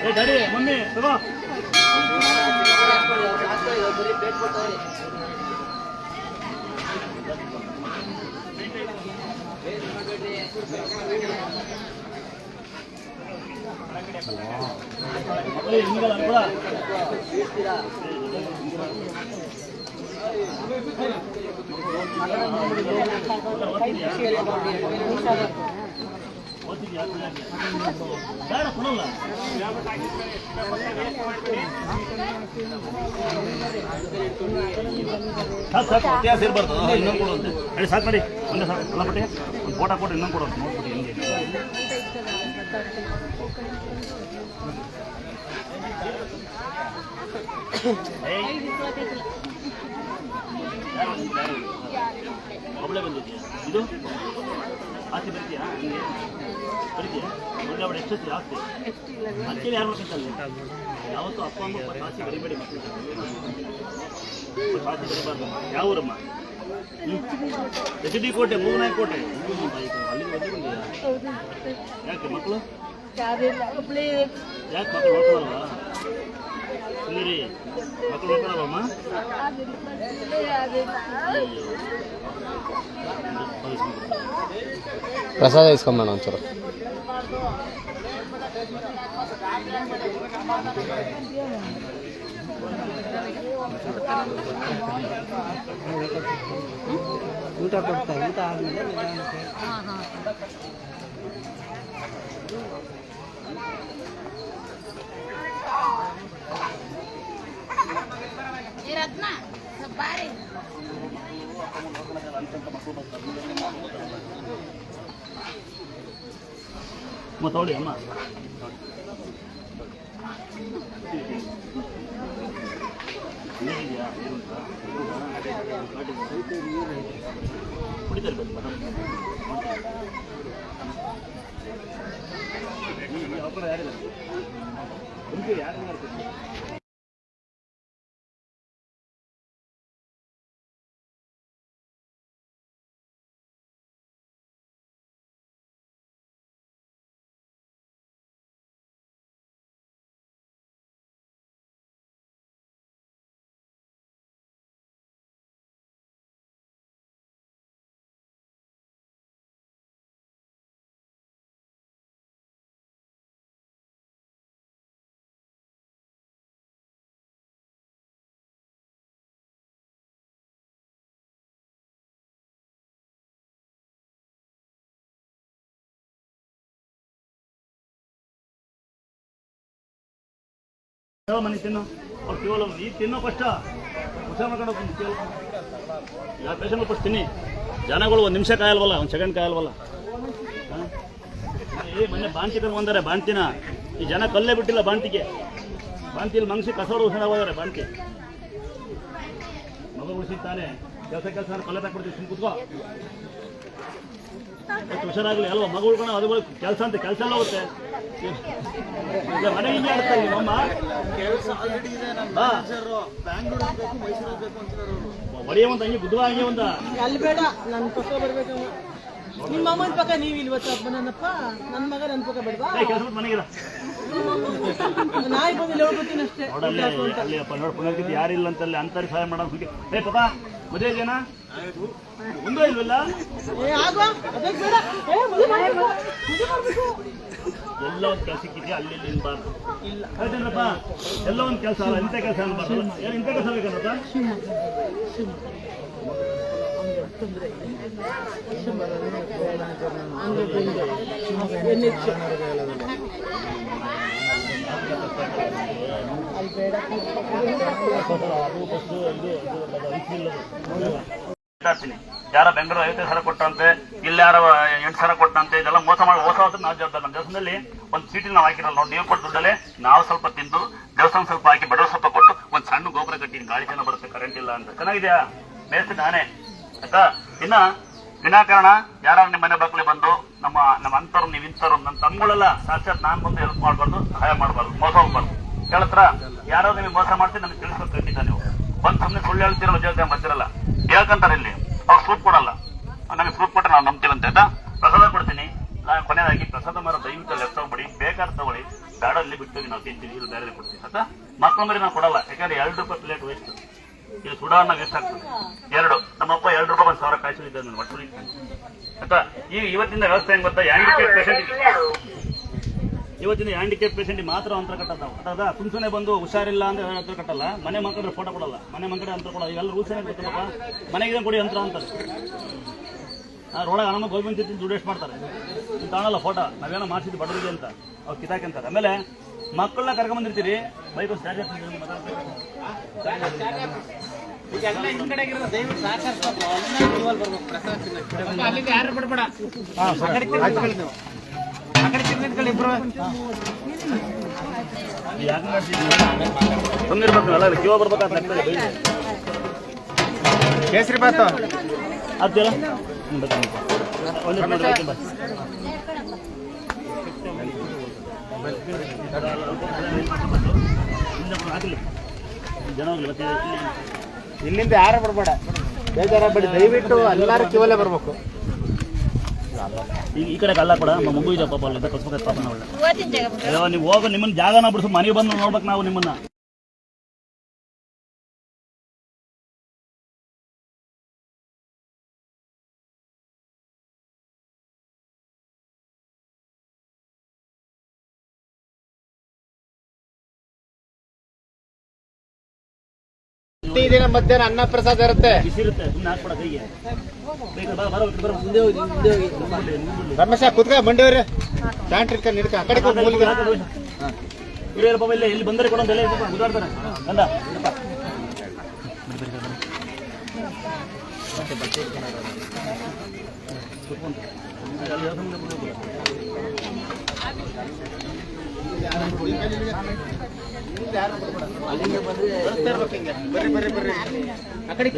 ಏ ಗಾಡಿ ಮಮ್ಮಿ ಹಿಂಗಲ್ಲ ಅನ್ಕೊಳ. ಓದ್ತಿದ್ಯಾ? ಬೇಡ ಕೊಡಲ್ಲ ಸಾಕು ಸಾಕು ವ್ಯತ್ಯಾಸ ಇರಬಾರ್ದು ಇನ್ನೊಂದು ಕೊಡು ಅಂತೆ ಹೇಳಿ ಸಾಕು ಮಾಡಿ ಒಂದೇ ಸಾಕು ಅಲ್ಲ ಬಟ್ಟೆ ಒಂದು ಫೋಟೋ ಕೊಟ್ಟು ಇನ್ನೊಂದು ಕೊಡು. ಅಂತ ನೋಡ್ಬಿಟ್ಟು ಹೆಂಗೆ ಏಯ್, ಒಬ್ಬಳೆ ಬಂದಿದ್ಯಾ ಇದು? ಆಸ್ತಿ ಬರ್ತೀಯಾ? ಬರ್ತೀಯಾ? ಒಳ್ಳೆ ಅವಳು ಎಷ್ಟು ಆಸ್ತಿ ಅಂತೇಳಿ ಯಾರು ಮಾಡ್ಕೊಂತಲ್ಲ ಯಾವತ್ತೂ ಅಪ್ಪ ಅಮ್ಮ ಆಸ್ತಿ ಬರಿಬೇಡಿ ಮಕ್ಕಳು. ಆಸ್ತಿ ಬರಿಬಾರ್ದು ಯಾವ ಊರಮ್ಮ? ಎಚ್ ಡಿ ಕೋಟೆ ಮೂಗನಾಯಿ ಕೋಟೆ. ಅಲ್ಲಿ ಬಂದು ಬಂದಿಯಾ ಯಾಕೆ ಮಕ್ಕಳು? ಯಾಕೆ ಮಕ್ಕಳು ನೋಡ್ಕೊಳಲ್ವಾ ಸುಂದರಿ ಮಕ್ಕಳು ನೋಡ್ಕೊಳಲ್ವಮ್ಮ ಯಾರಿಲ್ಲ ಪ್ರಸಾದ ಇಸ್ಕೊಂಬೇಡ ಒಂಚೂರು ಊಟ ಕೊಡ್ತಾ ಊಟ ಆದ್ಮೇಲೆ ಅಮ್ಮ ತಗೊಳ್ಳಿ ಅಮ್ಮ? ಕುಡಿತಾರೆ ಮೇಡಮ್. ಯಾರು ಯಾರು ಯಾವ ಮನೆ ತಿನ್ನು? ಅವ್ರು ಕೇವಲ ಈ ತಿನ್ನೋ ಕಷ್ಟ. ಹುಷಾರ್ ಮಾಡ್ಕೊಂಡು ಹೋಗ್ತೀನಿ ಕೇವಲ ಯಾವ ಫಸ್ಟ್ ತಿನ್ನಿ. ಜನಗಳು ಒಂದು ನಿಮಿಷ ಕಾಯಲ್ವಲ್ಲ, ಒಂದು ಸೆಕೆಂಡ್ ಕಾಯಲ್ವಲ್ಲ? ಏ, ಮೊನ್ನೆ ಬಾಂತಿ ಬಂದರೆ ಬಾಂತಿನ ಈ ಜನ ಕಲ್ಲೇ ಬಿಟ್ಟಿಲ್ಲ ಬಾಂತಿಗೆ ಬಾಂತಿಯಲ್ಲಿ ಮನಸ್ಸಿ ಕಸೋಡು ಹುಷಾರ ಹೋದರೆ ಬಾಂತಿ ಮಗ ಉಳಿಸಿದ್ದಾನೆ. ಕೆಲಸ ಕೆಲಸ ಕಲ್ಲೆ ತಗೊಡ್ತೀವಿ ಸುಮ್ಮ ಕುತ್ಕೋ. ಹುಷಾರಾಗಲಿ. ಅಲ್ವಾ ಮಗು ಉಳ್ಕೊಂಡು ಅದು ಕೆಲಸ ಅಂತ ಕೆಲಸ ಎಲ್ಲ ಹೋಗುತ್ತೆ. ಹಿಂಗೆ ಆಡ್ತಾರೆ ನಿಮ್ಮಮ್ಮ ಒಡೆಯ ಒಂದು ಹಂಗೆ ಬುದ್ಧ ಹಂಗೆ ಒಂದ. ಅಲ್ಲಿ ಬೇಡ ನನ್ನ ಪಕ್ಕ ಬರ್ಬೇಕು ನಿಮ್ಮ ಅಮ್ಮನ ಪಕ್ಕ ನೀವು ಇವತ್ತು ಹಬ್ಬ ನನ್ನಪ್ಪ ನನ್ನ ಮಗ ನನ್ನ ಪಕ್ಕ ಬೇಡವಾ ಕೆಲಸ ಮನೆಗಿರ. ನಾಯಿ ಬಂದು ಇಲ್ಲಿ ಹೋಗ್ಬಿಡ್ತೀನಿ ಅಷ್ಟೇ. ನೋಡಲ್ಲ ಅಲ್ಲಿ ಅಪ್ಪ ಯಾರಿಲ್ಲ ಅಂತಲ್ಲಿ ಅಂತಾರೆ ಸಹಾಯ ಮಾಡೋ ಸುಖಿ ಏ ಪಾಪ ಮದುವೆ ಜನ ಮುಂದೆ ಇಲ್ವಲ್ಲ. ಎಲ್ಲ ಒಂದು ಕೆಲಸಕ್ಕಿದೆ ಅಲ್ಲಿ ಇಲ್ಲಿ ಇನ್ಬಾರ್ದು ಹೇಳ್ತೇನಪ್ಪ ಎಲ್ಲ ಒಂದು ಕೆಲಸ ಅಲ್ಲ ಇಂಥ ಕೆಲಸ ಅನ್ಬಾರ್ದು ಏನು ಇಂಥ ಕೆಲಸ ಬೇಕನ್ನಪ್ಪ. ಅಲ್ಲಿ ಅದು ಬಸ್ಸು ಇದು ಇಲ್ಲದು ಯಾರ ಬೆಂಗಳೂರು ಐವತ್ತೈದು ಸಾವಿರ ಕೊಟ್ಟಂತೆ, ಇಲ್ಲಿ ಯಾರ ಎಂಟು ಸಾವಿರ ಕೊಟ್ಟಂತೆ, ಇದೆಲ್ಲ ಮೋಸ ಮಾಡಿ ಹೊಸ ಹೊಸ ನಾವು ಜವಾಬ್ದಾರ ನಮ್ಮ ದೇವಸ್ಥಾನದಲ್ಲಿ. ಒಂದು ಚೀಟಿ ನಾವು ಹಾಕಿರಲ್ಲ, ನೋಡಿ, ನೀವು ಕೊಟ್ಟು ದುಡ್ಡಲ್ಲೇ ನಾವು ಸ್ವಲ್ಪ ತಿಂದು, ದೇವಸ್ಥಾನ ಸ್ವಲ್ಪ ಹಾಕಿ ಬಡವ ಸ್ವಲ್ಪ ಕೊಟ್ಟು ಒಂದು ಸಣ್ಣ ಗೋಪುರ ಕಟ್ಟಿ ಗಾಳಿ ಜನ ಬರುತ್ತೆ ಕರೆಂಟ್ ಇಲ್ಲ ಅಂತ. ಚೆನ್ನಾಗಿದೆಯಾ? ಮೇಸ್ತಿ ನಾನೇ ಆಯ್ತಾ? ಇನ್ನ ವಿನಾಕಾರಣ ಯಾರು ನಿಮ್ಮ ಮನೆ ಬಾಗ್ಲಿ ಬಂದು ನಮ್ಮ ನಮ್ಮ ಅಂತರು ನೀವು ಇಂತರು ನನ್ನ ತಮ್ಮಗಳೆಲ್ಲ ಸಾಕ್ಷಾತ್ ನಾನು ಬಂದು ಹೆಲ್ಪ್ ಮಾಡಬಾರ್ದು, ಸಹಾಯ ಮಾಡಬಾರ್ದು, ಮೋಸ ಹೋಗ್ಬಾರ್ದು. ಕೇಳತ್ರ ಯಾರೋ ನಿಮಗೆ ಮೋಸ ಮಾಡ್ತೀನಿ ನನಗೆ ತಿಳಿಸ್ಬೇಕು ಖಂಡಿತ ನೀವು. ಬಂದು ಸುಮ್ಮನೆ ಸುಳ್ಳು ಹೇಳ್ತಿರೋ ಜೊತೆ ಬರ್ತಿರಲ್ಲ. ಹೇಳ್ಕಂತಾರೆ ಇಲ್ಲಿ. ಅವ್ರು ಸೂಟ್ ಕೊಡಲ್ಲ. ನಮಗೆ ಫ್ರೂಟ್ ಕೊಟ್ಟರೆ ನಾವು ನಂಬ್ತೀವಂತೆ, ಆಯ್ತಾ? ಪ್ರಸಾದ ಕೊಡ್ತೀನಿ. ನಾನು ಕೊನೆಯದಾಗಿ ಪ್ರಸಾದ ಮಾರೋ ದಯವಿಟ್ಟು ಲೆಫ್ಟ್ ಹೋಗ್ಬಿಡಿ ಬೇಕಾದ್ರೆ ತಗೊಳ್ಳಿ. ಬೇಡ ಇಲ್ಲಿ ಬಿಟ್ಟು ನಾವು ತಿಂತೀವಿ. ಇಲ್ಲಿ ಬೇರೆ ಕೊಡ್ತೀವಿ ಆಯ್ತಾ? ಮತ್ತೊಮ್ಮೆ ನಾವು ಕೊಡಲ್ಲ. ಯಾಕಂದ್ರೆ ಎರಡು ರೂಪಾಯಿ ಪ್ಲೇಟ್ ವೇಸ್ಟ್ ಇದು ಸುಡಾನ್ನ ವೇಸ್ಟ್ ಆಗ್ತದೆ. ಎರಡು. ನಮ್ಮಪ್ಪ ಎರಡು ರೂಪಾಯಿ ಒಂದು ಸಾವಿರ ಕಾಯಿಸಿದ್ದ ನಾನು ಒಟ್ಟು ಆಯ್ತಾ? ಈಗ ಇವತ್ತಿನ ವ್ಯವಸ್ಥೆ ಹೆಂಗ್ ಗೊತ್ತಾ? ಹ್ಯಾಂಡಿಕ್ಯಾಪ್ ಪೇಷಂಟ್ ಇವತ್ತಿನ ಹ್ಯಾಂಡಿಕ್ಯಾಪ್ ಪೇಷಂಟ್ ಮಾತ್ರ ಅಂತರ ಕಟ್ಟದ ಅದ ಸುಮ್ಸುನೆ ಬಂದು ಹುಷಾರಿಲ್ಲ ಅಂತ ಅಂತರ ಕಟ್ಟಲ್ಲ. ಮನೆ ಮಕ್ಕಳ ಫೋಟೋ ಕೊಡಲ್ಲ. ಮನೆ ಮಕ್ಕಳು ಅಂತರ ಕೊಡಲ್ಲ. ಇವೆಲ್ಲ ರೂಲ್ಸ್ ಏನೇ ಗೊತ್ತಪ್ಪ ಮನೆಗೆ ಕೊಡಿ ಅಂತರ ಅಂತಾರೆ. ಅದ್ರೊಳಗೆ ಹಣಮ ಗೋವಿಂದ ದುಡ್ಡು ಎಷ್ಟು ಮಾಡ್ತಾರೆ. ನೀವು ತಾಣಲ್ಲ ಫೋಟೋ ನಾವೇನೋ ಮಾಡಿಸಿದ್ದು ಬಡವರಿಗೆ ಅಂತ. ಅವ್ರು ಕಿತಾಕಂತಾರೆ ಆಮೇಲೆ ಮಕ್ಕಳನ್ನ ಕರ್ಕೊಂಬಂದಿರ್ತೀರಿ ಬೈಕ್ ಸ್ಟ್ಯಾಚ್ ಈಗೆಲ್ಲ ಹಿಂದ್ಗಡೆ ಅಲ್ಲ ಕ್ಯೂ ಬರ್ಬೇಕಂತ ಬೈಕ್ ಕೇಸರಿ ಬಾತು. ಇಲ್ಲಿ- ಇಲ್ಲಿಂದ ಯಾರು ಬಿಡ್ಬೇಡ ಬೇಜಾರಾಗ್ಬೇಡಿ. ದಯವಿಟ್ಟು ಎಲ್ಲರೂ ಕಿವಲ್ಲೇ ಬರ್ಬೇಕು. ಈ ಈ ಕಡೆ ಕಲ್ಲ ಕೂಡ ನಮ್ಮ ಮಗು ಇದೆ ಪಾಪ ಅಲ್ಲಿಂದ ಕಳ್ಸ್ಬೇಕಾಯ್ತು ಪಾಪ ನಾವು ನೀವು ಹೋಗ ನಿಮ್ಮನ್ನ ಜಾಗನ ಬಿಡಿಸು ಮನೆಗೆ ಬಂದು ನೋಡ್ಬೇಕು ನಾವು ನಿಮ್ಮನ್ನ. ದಿನ ಮಧ್ಯಾಹ್ನ ಅನ್ನ ಪ್ರಸಾದ ಇರುತ್ತೆ. ರಮೇಶ ಕುತ್ಕ ಮಂಡಿಯವ್ರೆ. ಪ್ಯಾಂಟ್ ಇಟ್ಕೊಂಡು ನಿಡ್ಕ ಆ ಕಡೆ ಇಲ್ಲೇ ಇಲ್ಲಿ ಬಂದರೆ ಪಾಪ ಬಂದ. ಆ ಕಡೆ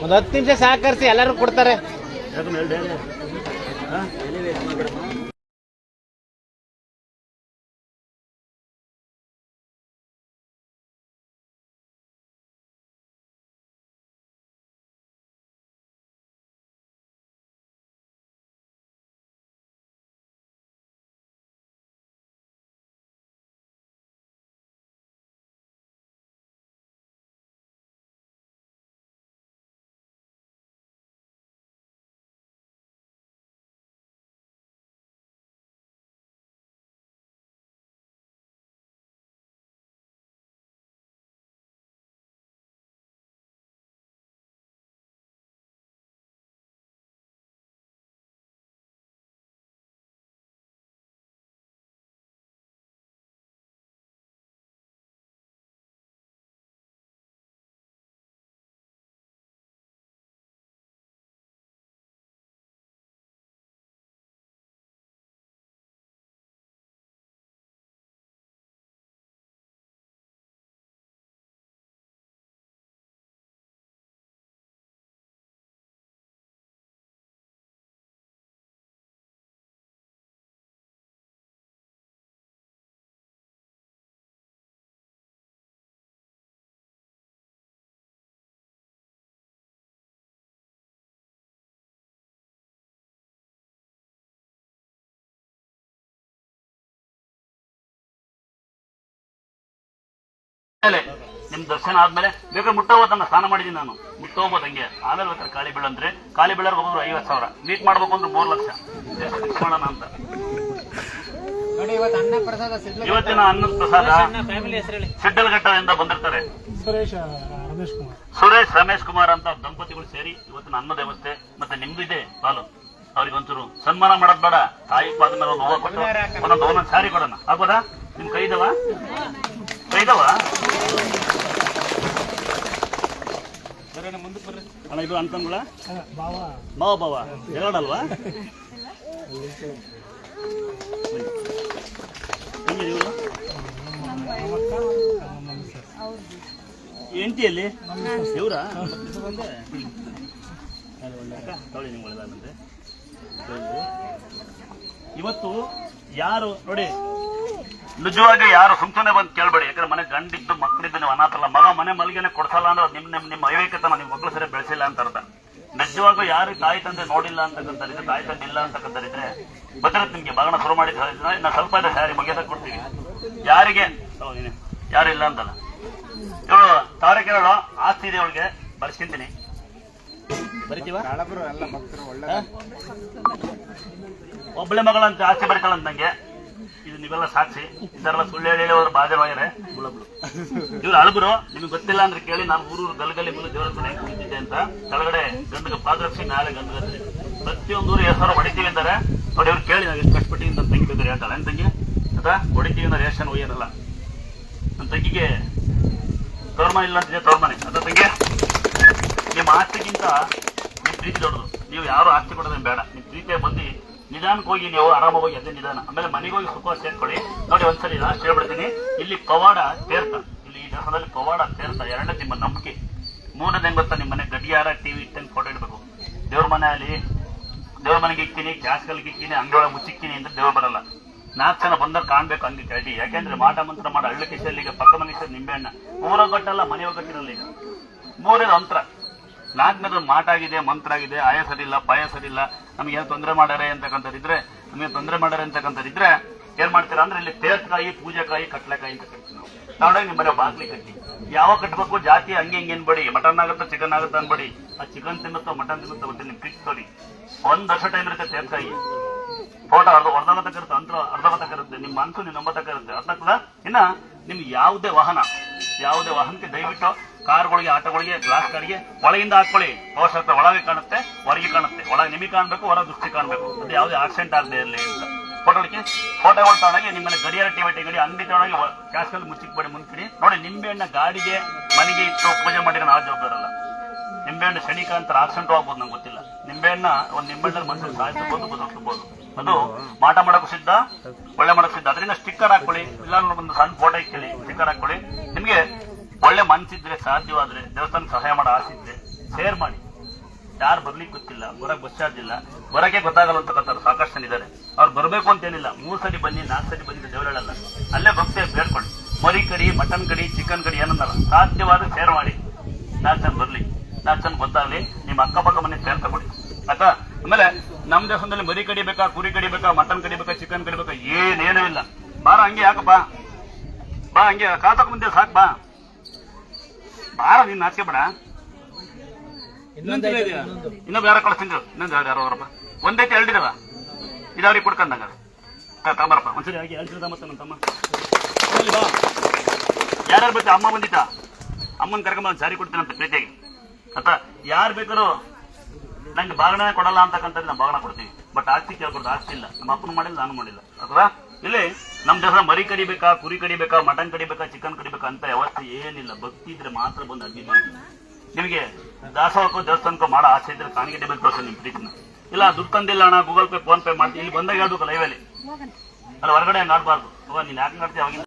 ಒಂದು ಹತ್ತು ನಿಮಿಷ ಸಹಕರಿಸಿ ಎಲ್ಲರೂ ಕೊಡ್ತಾರೆ. ಹಾ ಎಲ್ಲಿ ಹಾಂ? ಆಮೇಲೆ ನಿಮ್ ದರ್ಶನ ಆದ್ಮೇಲೆ ಬೇಕಾದ್ರೆ ಮುಟ್ಟೋಗೋದನ್ನ ಸ್ನಾನ ಮಾಡಿದೀನಿ ನಾನು. ಮುಟ್ಟೋಗ್ಬೋದು ಹಂಗೆ. ಆಮೇಲೆ ಬೇಕಾದ್ರೆ ಕಾಳಿ ಬೀಳಂದ್ರೆ ಕಾಳಿ ಬೀಳರ್ ಹೋಗೋದ್ರು ಐವತ್ತು ಸಾವಿರ. ಮೀಟ್ ಮಾಡ್ಬೇಕು ಅಂದ್ರೆ ಮೂರು ಲಕ್ಷ. ಮಾಡೋಣ ಅಂತ. ನೋಡಿ ಇವತ್ತು ಅನ್ನ ಪ್ರಸಾದ ಸಿಗ್ಲಿ ಇವತ್ತಿನ ಅನ್ನದ ಪ್ರಸಾದ ಫ್ಯಾಮಿಲಿ ಹೆಸರು ಹೇಳಿ. ಬಂದಿರ್ತಾರೆ. ಸುರೇಶ್ ರಮೇಶ್ ಕುಮಾರ್. ಸುರೇಶ್ ರಮೇಶ್ ಕುಮಾರ್ ಅಂತ ದಂಪತಿಗಳು ಸೇರಿ ಇವತ್ತಿನ ಅನ್ನ ದೇವಸ್ಥೆ ಮತ್ತೆ ನಿಮ್ದು ಇದೆ ಪಾಲು ಅವ್ರಿಗೆ ಒಂಚೂರು ಸನ್ಮಾನ ಮಾಡೋದ್ ಬೇಡ. ತಾಯಿ ಪಾದ ಮೇಲೆ ಒಂದು ಹೂವು ಕೊಟ್ಟು ಒಂದೊಂದು ಒಂದೊಂದು ಸಾರಿ ಕೊಡೋಣ. ಆಗ್ಬೋದಾ? ನಿಮ್ ಕೈ ಇದಾವ? ಅಣ್ಣ ಇದು ಅನ್ಕೊಂಡ್ಗಳ ಬಾವ ಬಾವ ಎರಡಲ್ವಾ? ಎಂಟಿಯಲ್ಲಿ ಇವರಾ? ತಗೊಳ್ಳಿ ನಿಮ್ಗೆ ಒಳ್ಳೆದಾಗಂತೆ ಇವತ್ತು ಯಾರು ನೋಡಿ ನಿಜವಾಗಿ ಯಾರು ಸುಮ್ನೆ ಬಂದು ಕೇಳಬೇಡಿ. ಯಾಕಂದ್ರೆ ಮನೆ ಗಂಡಿದ್ದು ಮಕ್ಕಳಿದ್ದು ನೀವು ಅನಾಥಲ್ಲ ಮಗ ಮನೆ ಮಲ್ಗೆನೆ ಕೊಡ್ಸಲ್ಲ ಅಂದ್ರೆ ನಿಮ್ಮ ನಿಮ್ ನಿಮ್ ನಿಮ್ಮ ಅವಿವೇಕತನ ನಿಮ್ಮ ಮಕ್ಕಳು ಸರಿ ಬೆಳೆಸಿಲ್ಲ ಅಂತ ಅರ್ಥ. ನಿಜವಾಗೂ ಯಾರು ತಾಯಿ ತಂದೆ ನೋಡಿಲ್ಲ ಅಂತಕ್ಕಂಥರಿದ್ರೆ ತಾಯಿ ತಂದೆ ಇಲ್ಲ ಅಂತಕ್ಕಂಥರಿದ್ರೆ ಭದ್ರತೆ ನಿಮಗೆ ಬಾಗಣ ಶುರು ಮಾಡಿ ನಾ ಸ್ವಲ್ಪ ಇದೆ ಸ್ಯಾರಿ ಮುಗಿಯೋದ ಕೊಡ್ತೀವಿ. ಯಾರಿಗೆ? ಯಾರು ಇಲ್ಲ ಅಂತಲ್ಲ. ಇವಳು ತಾವರೆ ಕೇಳೋ ಆಸ್ತಿ ಇದೆ ಅವಳಿಗೆ. ಬರ್ಸ್ಕೊಂತೀನಿ. ಒಬ್ಬಳೆ ಮಗಳಂತ ಆಸ್ತಿ ಬರೀತಾಳಂತ ನಂಗೆ. ಇದು ನೀವೆಲ್ಲ ಸಾಕ್ಷಿ. ಇದೆಲ್ಲ ಸುಳ್ಳು ಹೇಳಿ ಹೇಳಿ ಬಾಧ್ಯವಾಗಿದೆ ಬಾಯರೆ ಗುಳಬ್ಳು ಇವ್ರು ಅಳಬ್ರು, ನಿಮ್ಗೆ ಗೊತ್ತಿಲ್ಲ ಅಂದ್ರೆ ಕೇಳಿ ನಾನು ಊರೂರು ಗಲ್ಗಲ್ಲಿ ಮುಂದೆ ದೇವರ ಹತ್ರ ಕುಳಿತಿದ್ದೆ ಅಂತ ಕೆಳಗಡೆ ಗಂಡಗ ಪಾದರಕ್ಷಿ ನಾಳೆ ಗಂಡಗತ್ರಿ ಪ್ರತಿಯೊಂದು ಊರು ಹೆಸರು ಹೊಡಿತೀವಿ ಅಂತಾರೆ. ನೋಡಿ ಅವ್ರು ಕೇಳಿ ನಾವು ಎಷ್ಟು ಕಷ್ಟಪಟ್ಟಿ ಅಂತ ತಂಗಿ ಬೇಕಾದ್ರೆ ಹೇಳ್ತಾಳೆ. ಏನ್ ತಂಗಿ? ಅಥವಾ ಹೊಡಿತೀವಿ ಅಂದ್ರೆ ರೇಷನ್ ಒಯ್ಯರಲ್ಲ ನನ್ನ ತಂಗಿಗೆ ತೋರ್ಮ ಇಲ್ಲ ಅಂತಿದೆ ತೋರ್ಮನೆ ಅದ ತಂಗಿ, ನಿಮ್ಮ ಆಸ್ತಿಗಿಂತ ನಿಮ್ಮ ಪ್ರೀತಿ ದೊಡ್ಡದು. ನೀವು ಯಾರು ಆಸ್ತಿ ಕೊಡೋದೇನು ಬೇಡ. ನಿಮ್ಮ ಪ್ರೀತಿಯ ಬಂದು ನಿಧಾನಕ್ಕೆ ಹೋಗಿ ನೀವು ಆರಾಮಾಗಿ ಅದೇ ನಿಧಾನ. ಆಮೇಲೆ ಮನೆಗೆ ಹೋಗಿ ಸುಖ ಸೇರ್ಕೊಳ್ಳಿ. ನೋಡಿ ಒಂದ್ಸರಿ ಲಾಸ್ಟ್ ಹೇಳ್ಬಿಡ್ತೀನಿ. ಇಲ್ಲಿ ಪವಾಡ ತೇರ್ಥ ಇಲ್ಲಿ ಈ ದೇಶದಲ್ಲಿ ಪವಾಡ ತೇರ್ಥ ಎರಡನೇ ನಿಮ್ಮ ನಂಬಿಕೆ. ಮೂರನೇ ಹೆಂಗ್ ಗೊತ್ತಾ ನಿಮ್ಮ ಮನೆ ಗಡಿಯಾರ, ಟಿವಿ ಇಟ್ಟಂಗೆ ಫೋಟೋ ಇಡಬೇಕು. ದೇವ್ರ ಮನೆಯಲ್ಲಿ ದೇವ್ರ ಮನೆಗೆ ಇಕ್ಕಿನಿ ಗ್ಯಾಸ್ಗಳಿಗೆ ಇಕ್ಕಿನಿ ಅಂಗಡಿಯೊಳಗೆ ಮುಚ್ಚಿಕ್ತೀನಿ ಅಂತ ದೇವ್ರು ಬರಲ್ಲ. ನಾಲ್ಕು ಜನ ಬಂದಾಗ ಕಾಣ್ಬೇಕು ಹಂಗೆ ಕೇಳಿ ಯಾಕೆಂದ್ರೆ ಮಾಟ ಮಂತ್ರ ಮಾಡಿ. ಹಳ್ಳಿ ಕಿಶಲ್ಲಿಗೆ ಪಕ್ಕ ಮನೆ ಕಿಶಲ್ಲಿ ನಿಂಬೆಹಣ್ಣ ಊರ ಗಟ್ಟಲ್ಲ, ಮನೆ ಒಗ್ಗಟ್ಟಿರಲ್ಲ ಈಗ. ಮೂರೇ ಅಂತ್ರ ನಾಲ್ಕನೇದು ಮಾಟ ಆಗಿದೆ ಮಂತ್ರ ಆಗಿದೆ ಆಯ ಸರಿಲ್ಲ ಪಾಯ ಸರಿಲ್ಲ ನಮ್ಗೆ ಏನು ತೊಂದರೆ ಮಾಡ್ಯಾರೆ ಅಂತಕ್ಕಂಥದ್ದಿದ್ರೆ ನಮಗೆ ತೊಂದರೆ ಮಾಡ್ಯಾರೆ ಅಂತಕ್ಕಂಥದ್ದಿದ್ರೆ, ಏನ್ ಮಾಡ್ತೀರಾ ಅಂದ್ರೆ ಇಲ್ಲಿ ತೇರ್ಕಾಯಿ ಪೂಜೆಕಾಯಿ ಕಟ್ಲೆಕಾಯಿ ಅಂತ ಕಟ್ತೀವಿ ನಾವು. ತಗೊಂಡೋಗಿ ನಿಮ್ಮ ಮನೆ ಬಾಗ್ಲಿ ಕಟ್ಟಿ. ಯಾವ ಕಟ್ಬೇಕು, ಜಾತಿ, ಹಂಗೆ ಹಿಂಗೆ ಅನ್ಬೇಡಿ. ಮಟನ್ ಆಗುತ್ತೋ ಚಿಕನ್ ಆಗುತ್ತಾ ಅನ್ಬೇಡಿ. ಆ ಚಿಕನ್ ತಿನ್ನುತ್ತೋ, ಮಟನ್ ತಿನ್ನುತ್ತೋ ಗೊತ್ತಿಲ್ಲ ನಿಮ್ ಕಿಟ್ ತೋರಿ ಒಂದ್ ವರ್ಷ ಟೈಮ್ ಇರುತ್ತೆ ತೇರ್ಕಾಯಿ ಫೋಟೋ ಅರ್ಧ ಅರ್ಧ ತಕ್ಕ ಇರುತ್ತೆ, ಅಂತರ ಅರ್ಧ ತಕ್ಕ ಇರುತ್ತೆ. ನಿಮ್ಮ ಮನಸ್ಸು ನಿಮ್ಮ ನಂಬ ತಕ್ಕ ಇರುತ್ತೆ ಅರ್ಥ ಇನ್ನ ನಿಮ್ಗೆ ಯಾವುದೇ ವಾಹನ. ಯಾವುದೇ ವಾಹನಕ್ಕೆ ದಯವಿಟ್ಟು ಕಾರ್ಗಳಿಗೆ, ಆಟೋಗಳಿಗೆ ಗ್ಲಾಸ್ ಕಾರ್ಗೆ ಒಳಗಿಂದ ಹಾಕೊಳ್ಳಿ. ಅವಶ್ಯಕತೆ ಒಳಗೆ ಕಾಣುತ್ತೆ, ಹೊರಗೆ ಕಾಣುತ್ತೆ. ಒಳಗೆ ನಿಮಗೆ ಕಾಣಬೇಕು ಹೊರ ದೃಷ್ಟಿ ಕಾಣಬೇಕು. ಅದು ಯಾವುದೇ ಆಕ್ಸಿಡೆಂಟ್ ಆಗದೆ ಇರಲಿ ಅಂತ. ಫೋಟೋಗಳಿಗೆ ಫೋಟೋಗಳು ತಗೊಂಡಾಗಿ ನಿಮ್ಮನ್ನ ಗಡಿಯಾರ ಟಿವಿ ಗಡಿ ಅಂಗಡಿ ತಗೊಂಡಾಗಿ ಕ್ಯಾಶಲ್ಲಿ ಮುಚ್ಚಿಕ್ಬೇಡಿ ಮುಂದ್ಕಿಡಿ ನೋಡಿ, ನಿಂಬೆಹಣ್ಣ ಗಾಡಿಗೆ ಮನೆಗೆ ಇಟ್ಟು ಪೂಜೆ ಮಾಡಿರೋ ನಾವು ಜವಾಬ್ದಾರಲ್ಲ ನಿಂಬೆಹಣ್ಣು ಶನಿಕಾಂತರ ಆಕ್ಸಿಡೆಂಟ್ ಆಗ್ಬೋದು ನಂಗೆ ಗೊತ್ತಿಲ್ಲ. ನಿಂಬೆಹಣ್ಣ, ಒಂದು ನಿಂಬೆಹಣ್ಣಲ್ಲಿ ಮನುಷ್ಯರು ಸಾಯಿಸಬಹುದು ಬದುಕಬಹುದು ಅದು ಮಾಟ ಮಾಡಕ್ ಸಿದ್ಧ, ಒಳ್ಳೆ ಮಾಡಕ್ ಸಿದ್ಧ. ಅದರಿಂದ ಸ್ಟಿಕ್ಕರ್ ಹಾಕೊಳ್ಳಿ ಇಲ್ಲ ಒಂದು ಸಣ್ಣ ಫೋಟೋ ಇಕ್ಕಲಿ ಸ್ಟಿಕ್ಕರ್ ಹಾಕೊಳ್ಳಿ ನಿಮ್ಗೆ ಒಳ್ಳೆ ಮನ್ಸಿದ್ರೆ, ಸಾಧ್ಯವಾದ್ರೆ ದೇವಸ್ಥಾನ ಸಹಾಯ ಮಾಡೋ ಆಸಿದ್ರೆ ಶೇರ್ ಮಾಡಿ. ಯಾರು ಬರ್ಲಿಕ್ಕೆ ಗೊತ್ತಿಲ್ಲ, ಬರಕ್ ಬಸ್ ಚಾರ್ಜ್ ಇಲ್ಲ. ಬರಕ್ಕೆ ಗೊತ್ತಾಗಲ್ಲ ಅಂತಕ್ಕಂಥವ್ರು ಸಾಕಷ್ಟು ಜನ ಇದ್ದಾರೆ. ಅವ್ರು ಬರಬೇಕು ಅಂತೇನಿಲ್ಲ ಮೂರ್ ಸರಿ ಬನ್ನಿ, ನಾಲ್ಕು ಸರಿ ಬನ್ನಿ ದೇವ್ರು ಹೇಳಲ್ಲ ಅಲ್ಲೇ ಭಕ್ತಿ ಬೇಡ್ಕೊಳ್ಳಿ. ಮರಿ ಕಡಿ, ಮಟನ್ ಕಡಿ ಚಿಕನ್ ಕಡಿ ಏನನ್ನಲ್ಲ ಸಾಧ್ಯವಾದ್ರೆ ಶೇರ್ ಮಾಡಿ. ನಾಲ್ಕು ಜನ ಬರ್ಲಿ. ನಾಲ್ಕು ಜನ ಗೊತ್ತಾಗ್ಲಿ ನಿಮ್ಮ ಅಕ್ಕಪಕ್ಕ ಮನೆ ಸೇರ್ ತಗೊಳ್ಳಿ ಆಯ್ತಾ? ಆಮೇಲೆ ನಮ್ಮ ದೇಶದಲ್ಲಿ ಮರಿ ಕಡಿಬೇಕಾ ಕುರಿ ಕಡಿಬೇಕಾ ಮಟನ್ ಕಡಿಬೇಕಾ ಚಿಕನ್ ಕಡಿಬೇಕಾ ಏನೇನೂ ಇಲ್ಲ. ಬಾರ ಹಂಗೆ ಯಾಕಪ್ಪ? ಬಾ ಹಂಗೆ ಕಾತಕ ಮುಂದೆ ಸಾಕ್ ಬಾ. ಬಾರ ನೀನ್ ನಾಚಿಕೆ ಬೇಡ. ಇನ್ನೊಬ್ಬ ಯಾರೋ ಕಳಿಸ್ತೀನಿ ಇನ್ನೊಂದು ಎರಡು ಯಾರೋ ಅವರಪ್ಪ. ಒಂದೈತೆ ಎರಡಿದವ ಇದಾವ್ರಿಗೆ ಕುಡ್ಕಂದಂಗ ತಗೊಂಬರಪ್ಪ ಒಂದ್ಸರಿ ಹಾಗೆ ಹೇಳ್ತಿದ ಮತ್ತೆ ನನ್ನ ತಮ್ಮ. ಯಾರ್ಯಾರು ಬರ್ತಾ ಅಮ್ಮ ಬಂದಿತ್ತ ಅಮ್ಮನ ಕರ್ಕೊಂಬ ಸಾರಿ ಸಾರಿ ಕೊಡ್ತೀನಂತ ಪ್ರೀತಿಯಾಗಿ. ಆತ ಯಾರು ಬೇಕಾದ್ರು ನಂಗೆ ಬಾಗಣ ಕೊಡಲ್ಲ ಅಂತಕ್ಕಂಥ ನಾವು ಬಾಗಣ ಕೊಡ್ತೀವಿ ಬಟ್ ಆಸ್ತಿ ಕೇಳ್ಕೊಡ್ದು ಆಸ್ತಿ ಇಲ್ಲ. ನಮ್ಮ ಅಪ್ಪನ ಮಾಡಿಲ್ಲ, ನಾನು ಮಾಡಿಲ್ಲ. ಅಥವಾ ಇಲ್ಲಿ ನಮ್ಮ ದೇಶ ಮರಿ ಕಡಿಬೇಕಾ, ಕುರಿ ಕಡಿಬೇಕಾ, ಮಟನ್ ಕಡಿಬೇಕಾ ಚಿಕನ್ ಕಡಿಬೇಕಾ ಅಂತ ವ್ಯವಸ್ಥೆ ಏನಿಲ್ಲ. ಭಕ್ತಿ ಇದ್ರೆ ಮಾತ್ರ ಬಂದು ಅಡ್ಗೆ ಮಾಡಿ ನಿಮಗೆ ದಾಸೋಹಕ್ಕೂ ದೇವಸ್ಥಾನಕ್ಕೂ ಮಾಡೋ ಆಸೆ ಇದ್ರೆ ಕಾಣಿಗೆ ಡೆಬಿಟ್ ತೋರಿಸಿ ನಿಮ್ಮ ಪ್ರೀತಿನ. ಇಲ್ಲ, ದುಡ್ಡು ತಂದಿಲ್ಲ ಅಣ್ಣ, ಗೂಗಲ್ ಪೇ, ಫೋನ್ ಪೇ ಮಾಡ್ತೀನಿ ಇಲ್ಲಿ ಬಂದಾಗ ಹೇಳ್ಬೇಕು ಲೈವಲ್ಲಿ ಅಲ್ಲ. ಹೊರಗಡೆ ಹಂಗೆ ಅವಾಗ ನೀನು ಯಾಕೆ ಮಾಡ್ತೀವಿ